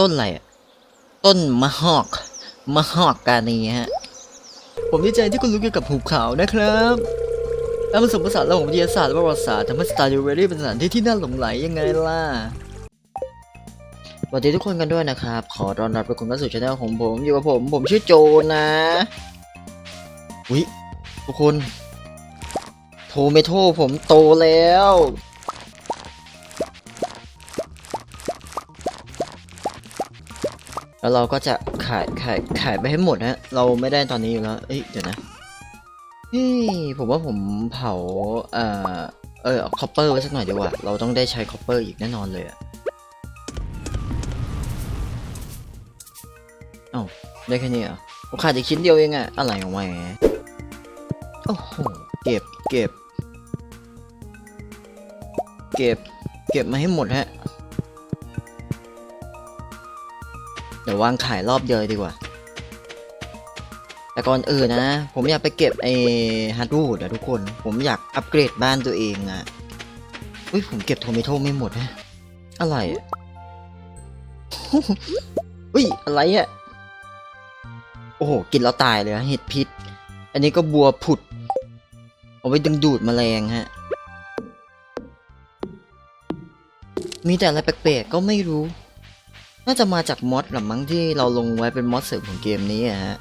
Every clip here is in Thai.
ต้นอะไรอะต้นมะฮอกมะฮอกกานีฮะ ผมดีใจที่คุณรู้เกี่ยวกับหุบเขานะครับแล้วผสมผสานระหว่างวิทยาศาสตร์และประวัติศาสตร์ทำให้สตาร์ดิวเวอรี่เป็นสถานที่ที่น่าหลงไหลยังไงล่ะสวัสดีทุกคนกันด้วยนะครับ ขอต้อนรับทุกคนเข้าสู่ช anel ของผม อยู่กับผม ผมชื่อโจนะวิทุกคน โทเมโทผมโตแล้ว แล้วเราก็จะขายขายขายไปให้หมดนะเราไม่ได้ตอนนี้อยู่แล้วเอ้ยเดี๋ยวนะเฮ้ยผมว่าผมเผาเอ่อเออคอปเปอร์ไว้สักหน่อยดีกว่าเราต้องได้ใช้คอปเปอร์อีกแน่นอนเลยอะเอ้าได้แค่นี้เหรอผมขาดอีกชิ้นเดียวเองอะอะไรของแหมโอ้โหเก็บเก็บ เก็บ เก็บมาให้หมดฮะ ดี๋ยววางขายรอบเดียวดีกว่า แต่ก่อนอื่นนะ ผมอยากไปเก็บไอ้ฮาร์ดวูดอะทุกคน ผมอยากอัปเกรดบ้านตัวเองอะอุ้ยผมเก็บโทมิโตไม่หมดฮะอะไรอะอุ้ยอะไรอะโอ้โห กินแล้วตายเลยอะเห็ดพิษ อันนี้ก็บัวผุด เอาไว้ดึงดูดแมลงฮะ มีแต่อะไรแปลกๆก็ไม่รู้ น่าจะมาจากมอดหรือมั้งที่เราลงไว้เป็นมอดเสริมของเกมนี้อะฮะ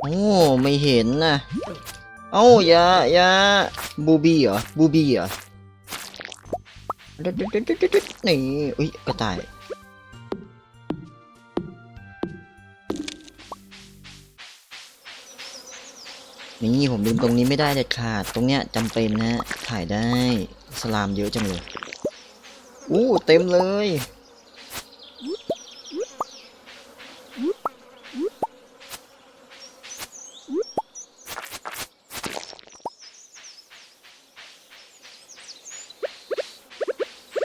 โอ้ ไม่เห็นนะ เอ้าย่าย่าบูบี้เหรอ บูบี้เหรอดึ๊ดดึ๊ดดึ๊ดดึ๊ดดึ๊ดนี่อุ้ยกระต่าย นี่ผมลืมตรงนี้ไม่ได้เด็ดขาด ตรงเนี้ยจำเป็นนะ ถ่ายได้ สลามเยอะจังเลย อู้เต็มเลย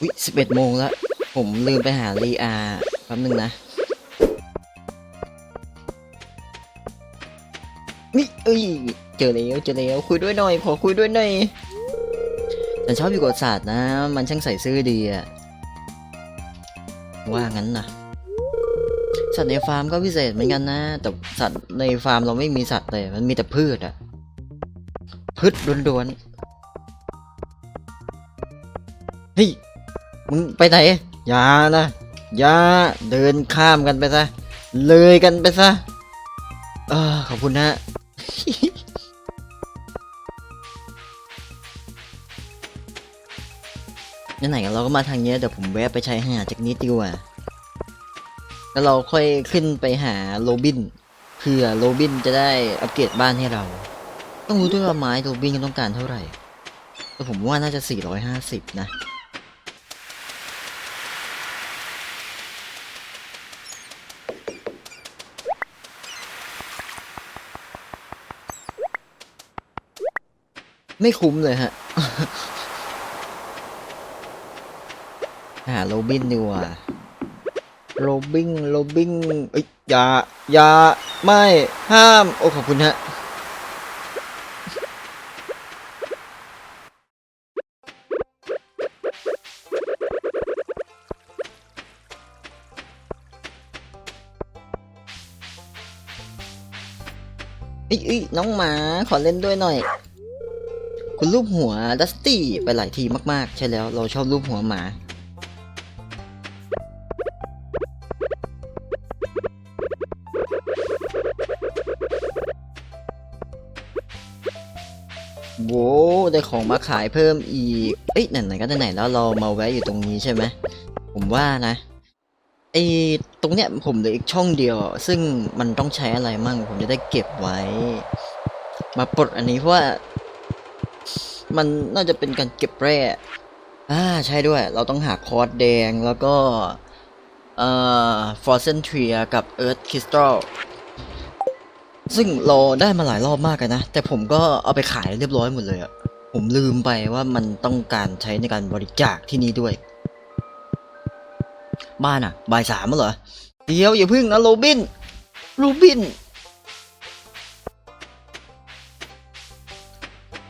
วิสิบเอ็ดโมงแล้ว ผมลืมไปหาลีอาแป๊บนึงนะ นี่ เอ้ย เจอแล้ว เจอแล้ว คุยด้วยหน่อย ขอคุยด้วยหน่อย ฉันชอบอยู่กับศาสตร์นะ มันช่างใส่ซื่อดีอะว่างั้นนะสัตว์ในฟาร์มก็พิเศษเหมือนกันนะ แต่สัตว์ในฟาร์มเราไม่มีสัตว์เลย มันมีแต่พืชอะพืชล้วนๆเฮ้ยมึงไปไหนอย่านะอย่าเดินข้ามกันไปซะ เลยกันไปซะ เออขอบคุณนะ ไหนๆกันเราก็มาทางนี้เดี๋ยวผมแวะไปชายหาดจากนี้ดีกว่าแล้วเราค่อยขึ้นไปหาโรบินเพื่อโรบินจะได้อัปเกรดบ้านให้เรา ต้องรู้ด้วยว่าไม้โรบินต้องการเท่าไหร่แต่ผมว่าน่าจะ 450 นะไม่คุ้มเลยฮะ หาโรบินดีกว่าโรบินโรบินเอ้ยอย่าอย่าไม่ห้าม โอ้ ขอบคุณฮะเอ้ยเอ้ยน้องหมาขอเล่นด้วยหน่อย คุณรูปหัวดัสตี้ไปหลายทีมากๆ ใช่แล้ว เราชอบรูปหัวหมา โว้ได้ของมาขายเพิ่มอีก เอ้ยไหนๆก็ไหนแล้วเรามาแวะอยู่ตรงนี้ใช่ไหม ผมว่านะไอตรงเนี้ยผมเหลืออีกช่องเดียว ซึ่งมันต้องใช้อะไรมั่ง ผมจะได้เก็บไว้ มาปลดอันนี้เพราะว่า มันน่าจะเป็นการเก็บแร่อ่าใช่ด้วย เราต้องหาคอร์สแดงแล้วก็เอ่อฟอร์เซนทรีกับเอิร์ธคริสตัล ซึ่งเราได้มาหลายรอบมากเลยนะ แต่ผมก็เอาไปขายเรียบร้อยหมดเลยอะผมลืมไปว่ามันต้องการใช้ในการบริจาคที่นี่ด้วย บ้านอะบ่ายสามแล้วเหรอ เดี๋ยวอย่าพึ่งนะโรบิน โรบิน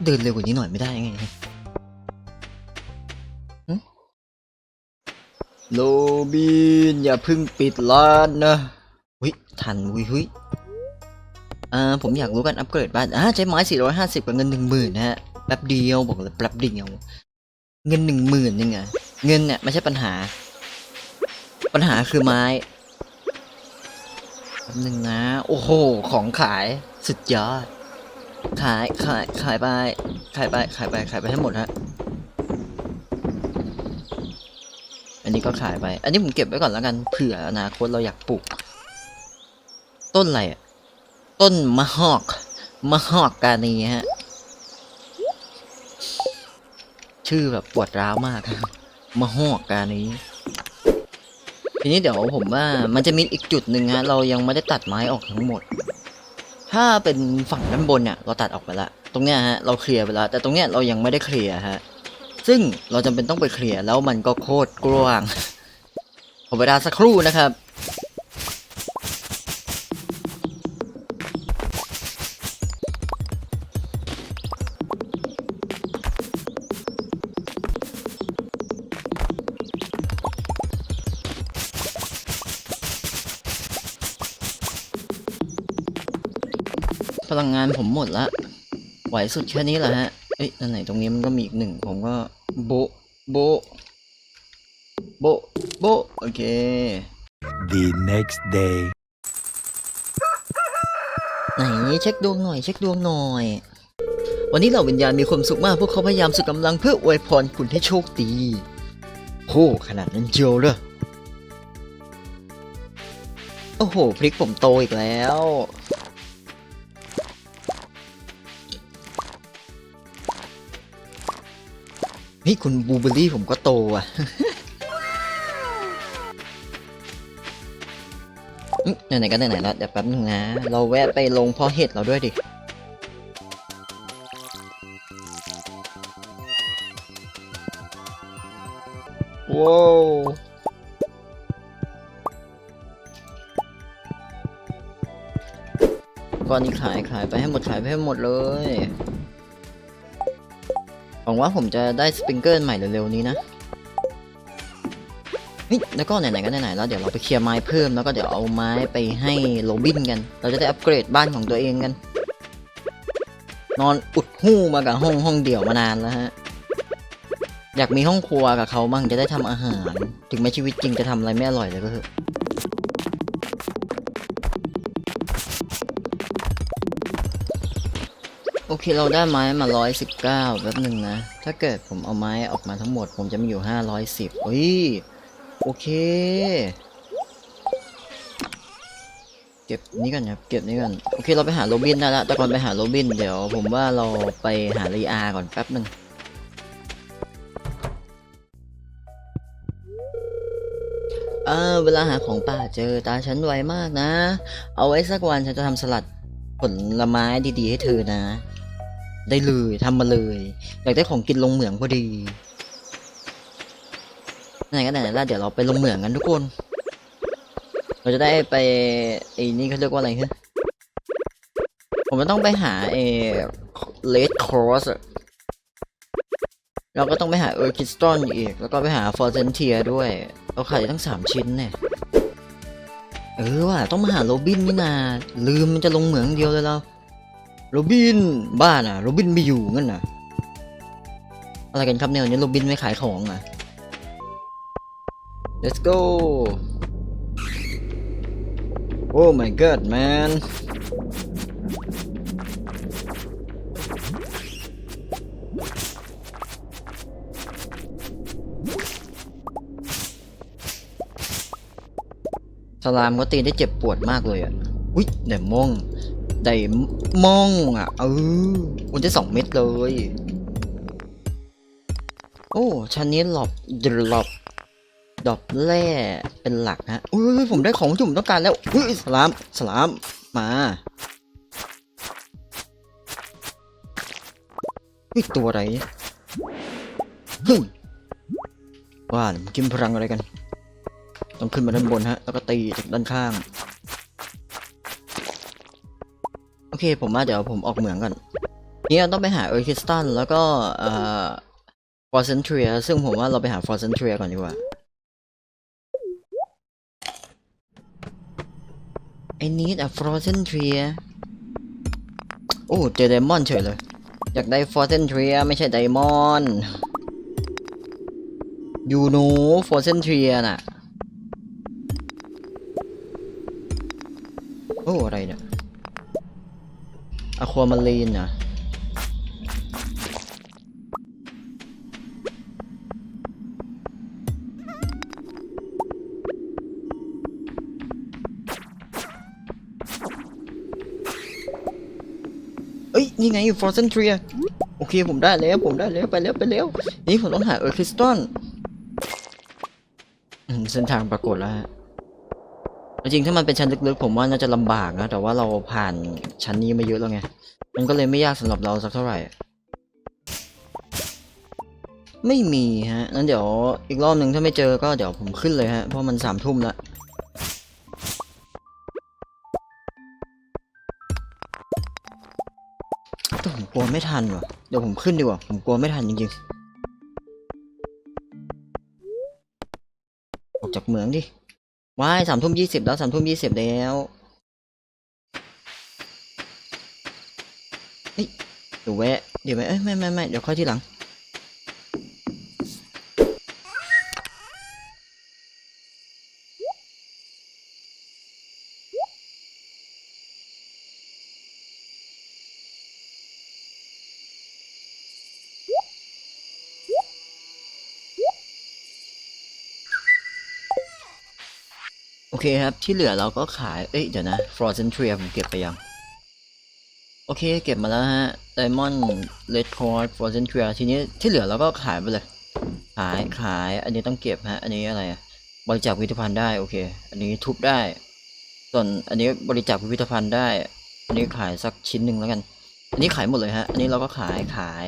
เดินเร็วกว่านี้หน่อยไม่ได้ไงหึโลบินอย่าพึ่งปิดร้านนะวิทันวิวิ อ่าผมอยากรู้การอัปเกรดบ้านอ่าใช้ไม้ 450กับเงิน 10,000นะฮะแป๊บเดียวบอกเลยแป๊บเดียวเงิน 10,000ยังไงเงินเนี่ยไม่ใช่ปัญหา ปัญหาคือไม้แป๊บหนึ่งนะ โอ้โห ของขายสุดยอด ขายขายขายไปขายไปขายไปขายไปให้หมดฮะอันนี้ก็ขายไป อันนี้ผมเก็บไว้ก่อนแล้วกันเผื่ออนาคตเราอยากปลูก ต้นอะไรอะ ต้นมะฮอกมะฮอกกานีฮะ ชื่อแบบปวดร้าวมากมะฮอกกานีทีนี้เดี๋ยวผมว่ามันจะมีอีกจุดหนึ่งฮะ เรายังไม่ได้ตัดไม้ออกทั้งหมด ถ้าเป็นฝั่งด้านบนเนี่ย เราตัดออกไปละตรงเนี้ยฮะเราเคลียร์ไปแล้วแต่ตรงเนี้ยเรายังไม่ได้เคลียร์ฮะซึ่งเราจำเป็นต้องไปเคลียร์แล้วมันก็โคตรกว้างขอเวลาสักครู่นะครับานผมหมดละไหวสุดแค่นี้แหละฮะ เอ้ยอันไหนตรงนี้มันก็มีอีกหนึ่ง ผมก็โบะโบะโบะโบะโอเค The next day. ไหนเช็คดวงหน่อย เช็คดวงหน่อย วันนี้เหล่าวิญญาณมีความสุขมาก พวกเขาพยายามสุดกำลังเพื่ออวยพรคุณให้โชคดีโหขนาดนั้นเจียวเลยโอ้โห พริกผมโตอีกแล้ว เฮ้ยคุณบูเบอรี่ผมก็โตอะอืมไหนๆก็ไหนๆแล้วเดี๋ยวแป๊บนึงนะ เราแวะไปลงเพาะเห็ดเราด้วยดิ ว้าวก้อนนี้ขายขายไปให้หมดขายไปให้หมดเลย หวังว่าผมจะได้สปริงเกิลใหม่เร็วๆนี้นะเฮ้ยแล้วก็ไหนๆก็ไหนๆแล้วเดี๋ยวเราไปเคลียร์ไม้เพิ่มแล้วก็เดี๋ยวเอาไม้ไปให้โรบินกัน เราจะได้อัปเกรดบ้านของตัวเองกัน นอนอุดหู้มากับห้องห้องเดี่ยวมานานแล้วฮะอยากมีห้องครัวกับเขาบ้างจะได้ทำอาหาร ถึงแม้ชีวิตจริงจะทำอะไรไม่อร่อยเลยก็เถอะ โอเคเราได้ไม้มาร้อยสิบเก้าแป๊บหนึ่งนะ ถ้าเกิดผมเอาไม้ออกมาทั้งหมด ผมจะมีอยู่ห้าร้อยสิบเฮ้ย โอเค เก็บนี้ก่อนครับ เก็บนี้ก่อนโอเคเราไปหาโรบินได้ล้วแต่ก่อนไปหาโรบิน เดี๋ยวผมว่าเราไปหาลีอาก่อนแป๊บหนึ่งเออเวลาหาของป่าเจอตาฉันไวมากนะ เอาไว้สักวันฉันจะทำสลัดผลไม้ดีๆให้เธอนะ ได้เลยทำมาเลยอยากได้ของกินลงเหมืองพอดีไหนก็ไหนแล้วเดี๋ยวเราไปลงเหมืองกันทุกคน เราจะได้ไปไอ้นี่เขาเรียกว่าอะไรฮะผมจะต้องไปหาเอเลดคอร์สเราก็ต้องไปหาเออร์คิสตันอีก แล้วก็ไปหาฟอร์เซนเทียด้วยเราขายได้ทั้งสามชิ้นเนี่ย เออว่ะต้องมาหาโรบินนี่นา ลืมมันจะลงเหมืองเดียวเลยเรา โรบิน บ้านอะโรบินไม่อยู่งั้นน่ะ อะไรกันครับเนี่ยวันนี้โรบินไม่ขายของอะ Let's go. Oh my god, man. สลามก็ตีได้เจ็บปวดมากเลยอะ อุ้ยเดมอง ไดมองอะเออมันจะสองเม็ดเลย โอ้ชั้นนี้หลบดรอปดอกแร่เป็นหลักฮะอุ้ยผมได้ของที่ผมต้องการแล้วอุ้ยสลามสลามมาอุ้ยตัวอะไรเฮ้ยว่ามันกินพลังอะไรกัน ต้องขึ้นมาด้านบนฮะ แล้วก็ตีจากด้านข้าง โอเคผมว่าเดี๋ยวผมออกเหมืองก่อนนี่เราต้องไปหาเอร์คิสตันแล้วก็เอ่อฟอร์เซนเทียซึ่งผมว่าเราไปหาฟอร์เซนเทียก่อนดีกว่าไอ้นี้อะฟอร์เซนเทียโอ้เจอไดมอนเฉยเลย อยากได้ฟอร์เซนเทียไม่ใช่ไดมอนด์ยูโน่ฟอร์เซนเทียน่ะ โอ้ อะไรเนี่ย อะความารีนนะเอ้ย นี่ไง Frozen Tree โอเค ผมได้แล้ว ผมได้แล้ว ไปแล้ว ไปแล้ว นี่ผมต้องหาเออร์คริสตัลอืมเส้นทางปรากฏแล้วฮะ จริงถ้ามันเป็นชั้นลึกๆ ผมว่าน่าจะลำบากนะ แต่ว่าเราผ่านชั้นนี้มาเยอะแล้วไง มันก็เลยไม่ยากสำหรับเราสักเท่าไหร่ ไม่มีฮะ นั้นเดี๋ยวอีกรอบหนึ่งถ้าไม่เจอก็เดี๋ยวผมขึ้นเลยฮะ เพราะมันสามทุ่มแล้วแต่ผมกลัวไม่ทันว่ะ เดี๋ยวผมขึ้นดีกว่า ผมกลัวไม่ทันจริงๆ ออกจากเหมืองดิ ว้ายสามทุ่มยี่สิบแล้วสามทุ่มยี่สิบแล้วเฮ้ยเดี๋ยวแวะเดี๋ยวแวะเอ้ยไม่ไม่ไม่เดี๋ยวค่อยที่หลัง เคครับ ที่เหลือเราก็ขาย เอ้ย เดี๋ยวนะ Frozen Tree ผมเก็บไปยัง โอเค เก็บมาแล้วฮะ Diamond Red Cord Frozen Tree ทีนี้ที่เหลือเราก็ขายไปเลย ขาย ขาย อันนี้ต้องเก็บฮะ อันนี้อะไร บริจาคพิพิธภัณฑ์ได้ โอเค อันนี้ทุบได้ ส่วนอันนี้บริจาคพิพิธภัณฑ์ได้ อันนี้ขายสักชิ้นหนึ่งแล้วกัน อันนี้ขายหมดเลยฮะ อันนี้เราก็ขาย ขาย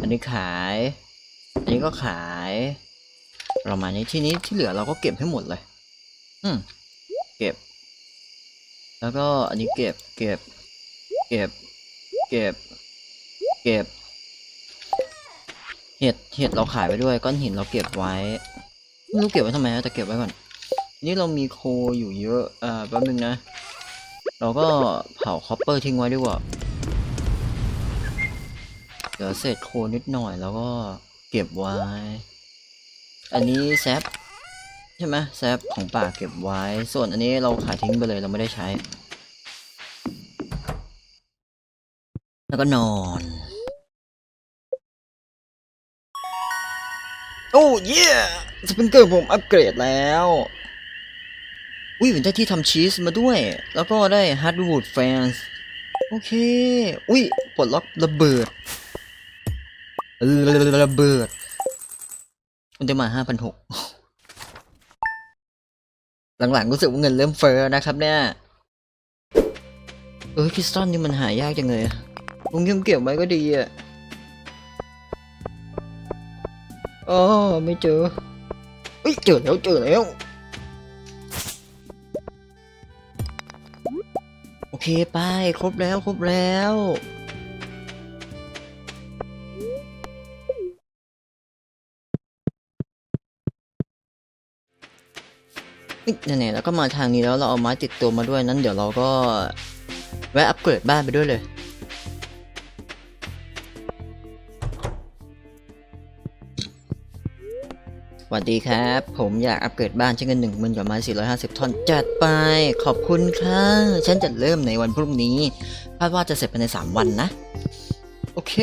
อันนี้ขาย อันนี้ก็ขายประมาณนี้ที่นี้ที่เหลือเราก็เก็บให้หมดเลยอืม เก็บ แล้วก็อันนี้เก็บ เก็บ เก็บ เก็บ เก็บ เห็ด เห็ดเราขายไปด้วย ก้อนหินเราเก็บไว้ ไม่รู้เก็บไว้ทำไมแต่เก็บไว้ก่อน นี่เรามีโคอยู่เยอะอ่าแป๊บนึงนะ เราก็เผาคอปเปอร์ทิ้งไว้ดีกว่า เดี๋ยวเศษโคนิดหน่อยแล้วก็เก็บไว้ อันนี้แซฟ ใช่ไหมแซฟของป่าเก็บไว้ ส่วนอันนี้เราขายทิ้งไปเลยเราไม่ได้ใช้ แล้วก็นอน โอ้เย่สปริงเกอร์ผมอัปเกรดแล้ว อุ้ยเป็นได้ที่ทำชีสมาด้วย แล้วก็ได้ฮาร์ดวูดแฟนส์โอเค อุ้ยปลดล็อกระเบิดระเบิดมันจะมาห้าพันหก หลังๆรู้สึกว่าเงินเริ่มเฟ้อนะครับเนี่ยเออคริสตัลนี่มันหายากจังเลยอะลุงเก็บเก็บไว้ก็ดีอะอ๋อไม่เจอเอ้ยเจอแล้วเจอแล้ว โอเคไปครบแล้วครบแล้ว เอ้ยไหนๆแล้วก็มาทางนี้แล้วเราเอาไม้ติดตัวมาด้วยนั้นเดี๋ยวเราก็แวะอัปเกรดบ้านไปด้วยเลยสวัสดีครับ ผมอยากอัปเกรดบ้านใช้เงินหนึ่งหมื่นกับไม้สี่ร้อยห้าสิบท่อนจัดไป ขอบคุณค่ะฉันจะเริ่มในวันพรุ่งนี้คาดว่าจะเสร็จภายในสามวันนะ โอเค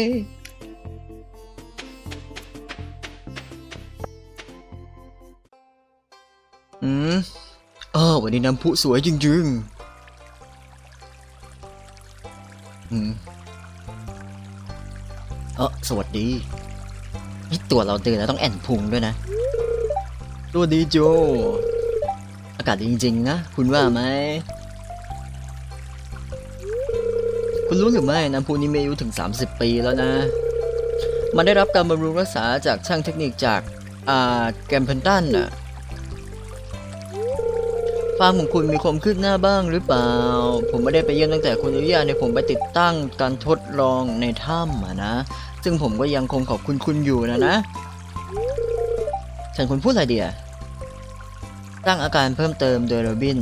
วันนี้น้ำพุสวยจริงๆอืมเออสวัสดีนี่ตัวเราเดินแล้วต้องแอนพุงด้วยนะสวัสดีโจ อากาศดีจริงๆนะ คุณว่าไหม คุณรู้หรือไม่น้ำพุนี้มีอายุถึง 30 ปีแล้วนะ มันได้รับการบำรุงรักษาจากช่างเทคนิคจาก อ่า แกมเพนตันน่ะ ฟาร์มของคุณมีความคืบหน้าบ้างหรือเปล่า ผมไม่ได้ไปเยี่ยมตั้งแต่คุณอนุญาตให้ผมไปติดตั้งการทดลองในถ้ำนะ ซึ่งผมก็ยังคงขอบคุณคุณอยู่นะนะ ฉันควรพูดอะไรเดียตั้งอาการเพิ่มเติมโดยโรบิน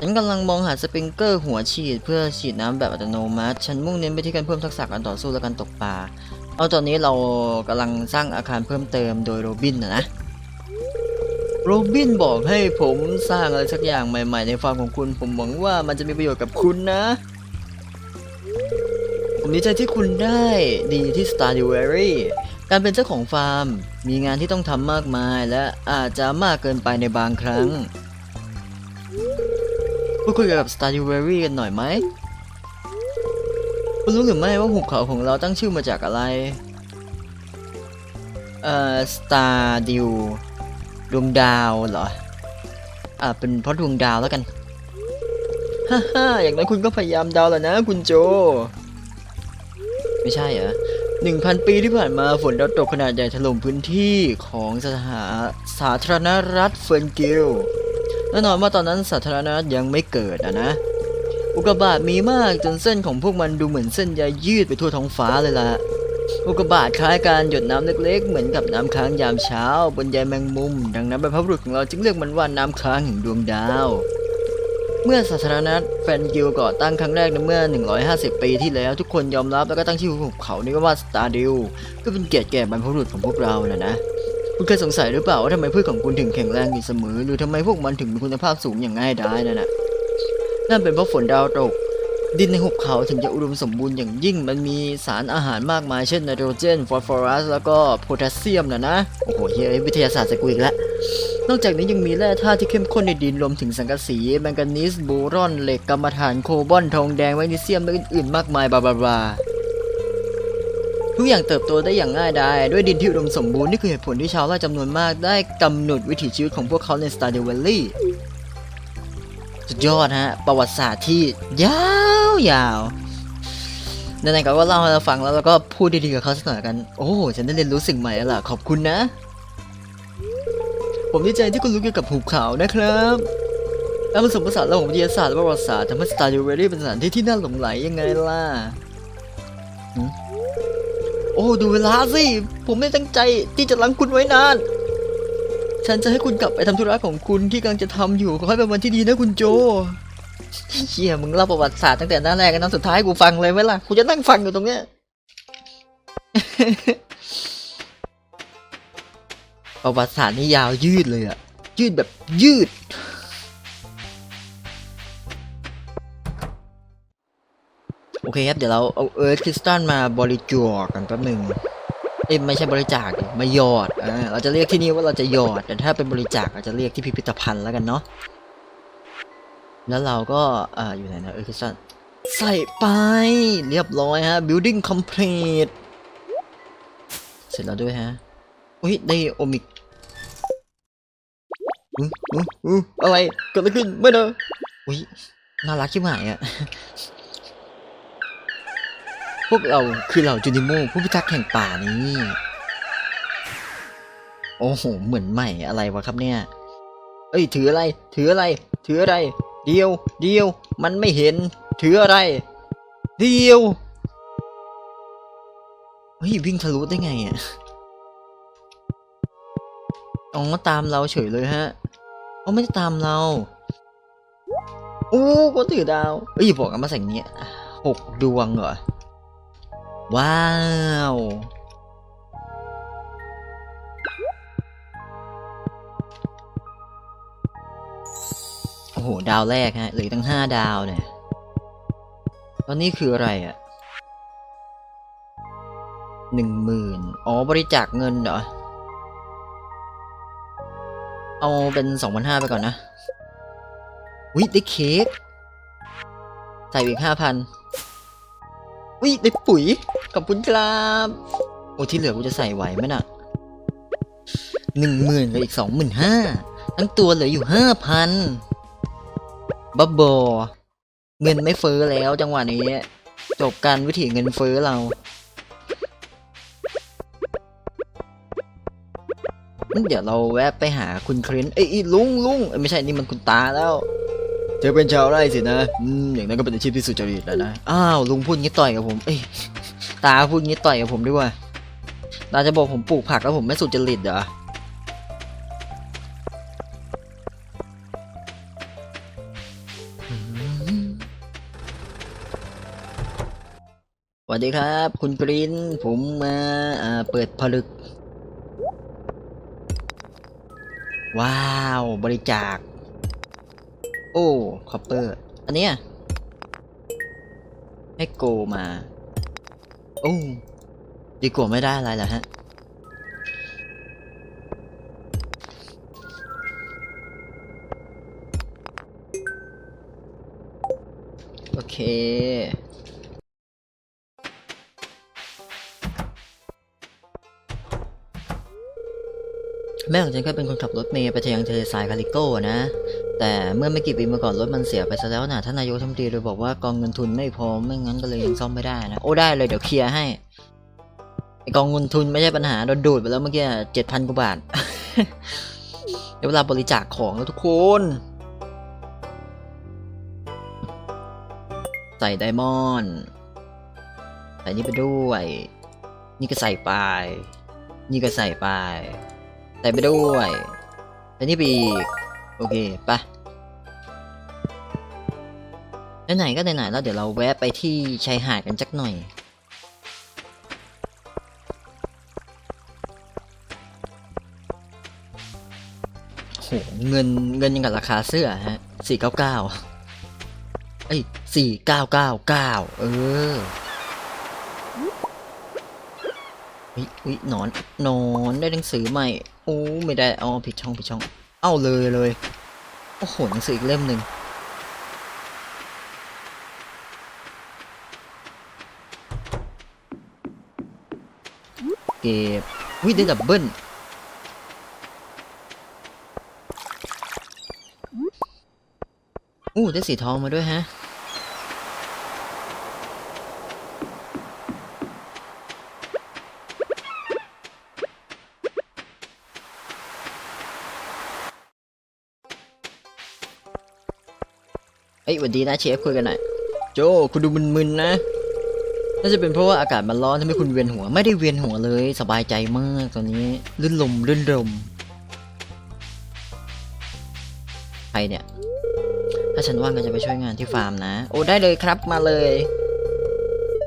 ฉันกำลังมองหาสปริงเกอร์หัวฉีด เพื่อฉีดน้ำแบบอัตโนมัติ ฉันมุ่งเน้นไปที่การเพิ่มทักษะการต่อสู้และการตกปลา เอาตอนนี้เรากำลังสร้างอาคารเพิ่มเติมโดยโรบินนะนะ โรบินบอกให้ผมสร้างอะไรสักอย่างใหม่ๆ ในฟาร์มของคุณ ผมหวังว่ามันจะมีประโยชน์กับคุณนะ ผมดีใจที่คุณได้ดีที่ Stardew Valley การเป็นเจ้าของฟาร์ม มีงานที่ต้องทำมากมาย และอาจจะมากเกินไปในบางครั้งพูดคุยกับ Stardew Valley กันหน่อยไหมคุณรู้หรือไม่ว่าหุบเขาของเราตั้งชื่อมาจากอะไร เอ่อ Stardew ดวงดาวเหรอ อ่า เป็นเพราะดวงดาวแล้วกัน ฮ่าฮ่าอย่างนั้นคุณก็พยายามดาวแล้วนะ คุณโจ ไม่ใช่เหรอหนึ่งพันปีที่ผ่านมาฝนดาวตกขนาดใหญ่ถล่มพื้นที่ของสถาสาธารณรัฐเฟิร์นกิลแน่นอนว่าตอนนั้นสาธารณรัฐยังไม่เกิดอะนะ อุกกาบาตมีมากจนเส้นของพวกมันดูเหมือนเส้นใยยืดไปทั่วท้องฟ้าเลยล่ะ อุกกาบาตคล้ายการหยดน้ำเล็กๆ เหมือนกับน้ำค้างยามเช้า บนใยแมงมุม ดังนั้นบรรพบุรุษของเราจึงเรียกมันว่าน้ำค้างแห่งดวงดาว เมื่อสาธารณรัฐแฟนกิลก่อตั้งครั้งแรกในเมื่อ 150 ปีที่แล้ว ทุกคนยอมรับแล้วก็ตั้งชื่อภูเขานี้ว่าสตาร์ดิวก็เป็นเกียรติแก่บรรพบุรุษของพวกเรานะนะคุณเคยสงสัยหรือเปล่าว่าทำไมพืชของคุณถึงแข็งแรงอยู่เสมอ หรือทำไมพวกมันถึงมีคุณภาพสูงอย่างง่ายดายนั่นน่ะนั่นเป็นเพราะฝนดาวตก ดินในหุบเขาถึงจะอุดมสมบูรณ์อย่างยิ่ง มันมีสารอาหารมากมาย เช่นไนโตรเจน ฟอสฟอรัส แล้วก็โพแทสเซียมนะนะ โอ้โหเฮ้ยวิทยาศาสตร์สกุลอีกแล้ว นอกจากนี้ยังมีแร่ธาตุที่เข้มข้นในดินรวมถึงสังกะสี แมงกานีส บูรอน เหล็กกัมมันฐาน โคบอลทองแดง แมกนีเซียม และอื่นๆ มากมาย บาบาบาทุกอย่างเติบโตได้อย่างง่ายดายด้วยดินที่อุดมสมบูรณ์นี่คือเหตุผลที่ชาวไร่จำนวนมากได้กำหนดวิถีชีวิตของพวกเขาใน Stardew Valley สุดยอดฮะ ประวัติศาสตร์ที่ยาว ยาวไหนๆก็เล่าให้เราฟังแล้วเราก็พูดดีๆกับเขาสักหน่อยกัน โอ้ฉันได้เรียนรู้สิ่งใหม่แล้วล่ะ ขอบคุณนะ ผมดีใจที่คุณรู้เกี่ยวกับหุบเขานะครับการผสมผสานระหว่างวิทยาศาสตร์และประวัติศาสตร์ทำให้ Stardew Valley เป็นสถานที่ที่น่าหลงไหลยังไงล่ะโอ้ ดูเวลาสิ ผมไม่ตั้งใจที่จะลังคุณไว้นาน ฉันจะให้คุณกลับไปทำธุระของคุณที่กำลังจะทำอยู่ ขอให้เป็นวันที่ดีนะคุณโจ เชี่ยมึงเล่าประวัติศาสตร์ตั้งแต่หน้าแรกกันน้ำสุดท้ายให้กูฟังเลยไหมล่ะกูจะนั่งฟังอยู่ตรงเนี้ยประวัติศาสตร์นี่ยาวยืดเลยอะยืดแบบยืด โอเคครับ เดี๋ยวเราเอาเอิร์ธคริสตัลมาบริจวกกันแป๊บหนึ่งเอ้ยไม่ใช่บริจาคดิมาหยอดอ่าเราจะเรียกที่นี่ว่าเราจะหยอดแต่ถ้าเป็นบริจาคเราจะเรียกที่พิพิธภัณฑ์แล้วกันเนาะ แล้วเราก็อ่าอยู่ไหนนะเอิร์ธคริสตัลใส่ไปเรียบร้อยฮะ building complete เสร็จแล้วด้วยฮะ อุ้ยได้โอมิกอุ้ยอุ้ยอุ้ยอะไรเกิดอะไรขึ้นไม่เนอะอุ้ยน่ารักชิบหายอะพวกเราคือเหล่าจูนิโมผู้พิทักษ์แห่งป่านี้โอ้โห เหมือนใหม่อะไรวะครับเนี่ย เอ้ย ถืออะไร ถืออะไร ถืออะไร เดียว เดียว มันไม่เห็น ถืออะไร เดียว เฮ้ย วิ่งทะลุได้ไงอะอ๋อตามเราเฉยเลยฮะอ๋อไม่ได้ตามเราโอ้ก็ถือดาวเอ้ยบอกกันมาใส่เนี้หกดวงเหรอ ว้าว หดาวแรกฮะเหลืออกตั้งห้าดาวเนี่ยตอนนี้คืออะไรอะ่ะหนึ่งหมื่นอ๋อบริจาคเงินเหรอ เอาเป็นสองพันห้าไปก่อนนะวิได้เค้กใส่อีกห้าพันวิได้ปุ๋ยขอบคุณครับโอ้ที่เหลือกูจะใส่ไหวไหมน่ะหนึ่งหมื่นกับอีกสองหมื่นห้าทั้งตัวเหลืออยู่ห้าพัน บับบอเงินไม่เฟ้อแล้วจังหวะนี้ จบการวิถีเงินเฟ้อเรางั้นเดี๋ยวเราแวะไปหาคุณครินเอ้ยอีลุงลุงเอ้ยไม่ใช่นี่มันคุณตาแล้วเธอเป็นชาวไร่สินะอืมอย่างนั้นก็เป็นอาชีพที่สุจริตแล้วนะ อ้าวลุงพูดงี้ต่อยกับผม เอ้ยตาพูดงี้ต่อยกับผมด้วยว่าตาจะบอกผมปลูกผักแล้วผมไม่สุจริตเหรออ วัสดีครับ คุณกรินผมมาเปิดผลึก ว้าว บริจาค โอ้คอปเปอร์ อันเนี้ยให้โกมา โอ้ดีกว่าไม่ได้อะไรเหรอฮะ โอเค แม่ของฉันก็เป็นคนขับรถเมย์ไปทางยังทะเลทรายคาริโก้นะ แต่เมื่อไม่กี่ปีมาก่อนรถมันเสียไปซะแล้วนะท่านนายกรัมตีเลยบอกว่ากองเงินทุนไม่พอไม่งั้นก็เลยยังซ่อมไม่ได้นะ โอ้ได้เลยเดี๋ยวเคลียร์ให้ไอกองเงินทุนไม่ใช่ปัญหาโดนดูดไปแล้วเมื่อกี้เจ็ดพันกว่าบาทเดี๋ยวเวลาบริจาคของแล้วทุกคน ใส่ไดมอนด์ใส่นี่ไปด้วย นี่ก็ใส่ไป นี่ก็ใส่ไป ใส่ไปด้วยใส่นี่ไปอีกโอเคปะไหนๆก็ไหนๆแล้วเดี๋ยวเราแวะไปที่ชายหาดกันจักหน่อย โห เงินเงินยังกับราคาเสื้อฮะสี่เก้าเก้าเอ้ยสี่เก้าเก้าเก้าเออเฮ้ยเฮ้ยหนอนนอนได้หนังสือใหม่ โอ้ไม่ได้อ๋อผิดช่องผิดช่อง เอาเลยเลยโอ้โหหนังสืออีกเล่มหนึ่งเก็บวิได้ดับเบิ้ลอู้ได้สีทองมาด้วยฮะ เอ้วันดีนะเชฟคุยกันหน่อยโจคุณดูมึนๆนะน่าจะเป็นเพราะว่าอากาศมันร้อนทำให้คุณเวียนหัวไม่ได้เวียนหัวเลย สบายใจมากตอนนี้ลื่นลมลื่นลมใครเนี่ย ถ้าฉันว่างก็จะไปช่วยงานที่ฟาร์มนะ โอ้ได้เลยครับมาเลย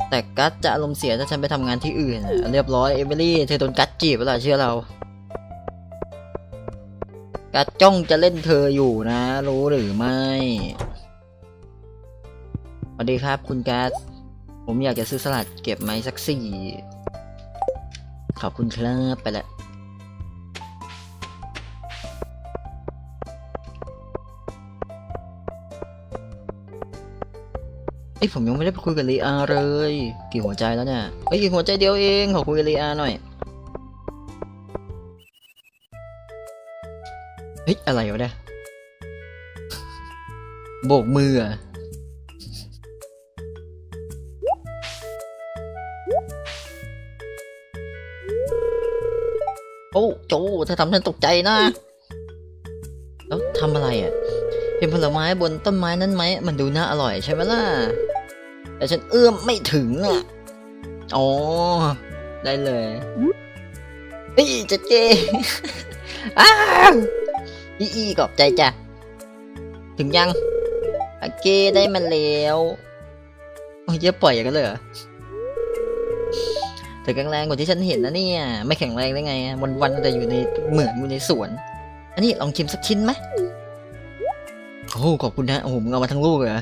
แต่กัสจะอารมณ์เสียถ้าฉันไปทำงานที่อื่นอะเรียบร้อยเอมิลี่เธอโดนกัสจีบแล้วล่ะเชื่อเรากัสจ้องจะเล่นเธออยู่นะ รู้หรือไม่ วัสดีครับคุณกัสผมอยากจะซื้อสลัดเก็บไหมสักสี่ขอบคุณครับไปละเอ้ยผมยังไม่ได้ไปคุยกับลีอาเลย กี่หัวใจแล้วเนี่ยเอ้ยอีกหัวใจเดียวเองขอคุยกับลีอาหน่อยเฮ้ยอะไรวะเนี่ยโบกมืออะ โอ้โจเธอทำฉันตกใจนะ แล้วทำอะไรอะ เห็นผลไม้บนต้นไม้นั้นไหม มันดูน่าอร่อยใช่ไหมล่ะ แต่ฉันเอื้อมไม่ถึงอะ อ๋อ ได้เลยเฮ้ยเจ๊เจอ้าวอีอีขอบใจจ้ะ ถึงยัง โอเคได้มาแล้ว โอ้ยเยอะปล่อยอย่างนั้นเลยเหรอ เธอแข็งแรงกว่าที่ฉันเห็นนะเนี่ย ไม่แข็งแรงได้ไงอะวันๆแต่อยู่ในเหมือนอยู่ในสวน อันนี้ลองชิมสักชิ้นไหมโอ้ขอบคุณนะ โอ้โหมึงเอามาทั้งลูกเหรอ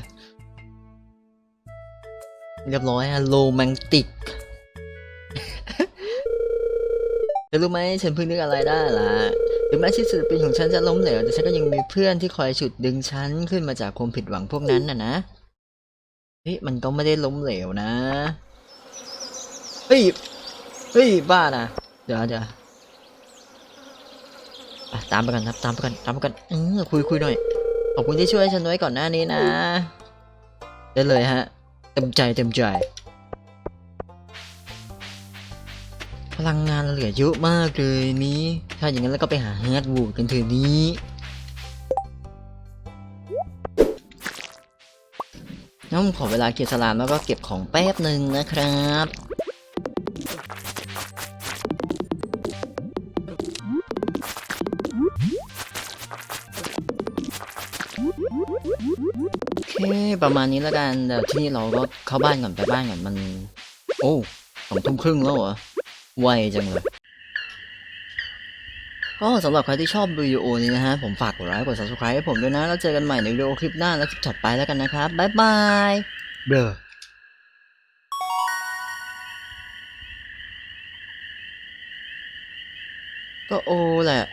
เรียบร้อยอะโรแมนติกเธอรู้ไหมฉันเพิ่งนึกอะไรได้ละถึงแม้ชีวิตศิลปินของฉันจะล้มเหลวแต่ฉันก็ยังมีเพื่อนที่คอยฉุดดึงฉันขึ้นมาจากความผิดหวังพวกนั้นน่ะนะเฮ้ยมันก็ไม่ได้ล้มเหลวนะ เฮ้ย เฮ้ย บ้านะ เดี๋ยวเดี๋ยวตามไปกันครับ ตามไปกัน ตามไปกันเออคุยคุยหน่อย ขอบคุณที่ช่วยฉันไว้ก่อนหน้านี้นะ ได้เลยฮะ เต็มใจเต็มใจ พลังงานเราเหลือเยอะมากเลยนี้ ถ้าอย่างนั้นแล้วก็ไปหาแฮร์ดวูดกันเถอะนี้น้องขอเวลาเก็บสลามแล้วก็เก็บของแป๊บหนึ่งนะครับ ประมาณนี้แล้วกันเดี๋ยวที่นี่เราก็เข้าบ้านก่อนไปบ้านก่อนมัน โอ้สองทุ่มครึ่งแล้วเหรอไวจังเลยก็สำหรับใครที่ชอบวิดีโอนี้นะฮะ ผมฝากกดไลค์กด subscribe ให้ผมด้วยนะ แล้วเจอกันใหม่ในวิดีโอคลิปหน้าและคลิปถัดไปแล้วกันนะครับ บ๊ายบายเบลอก็โอแหละ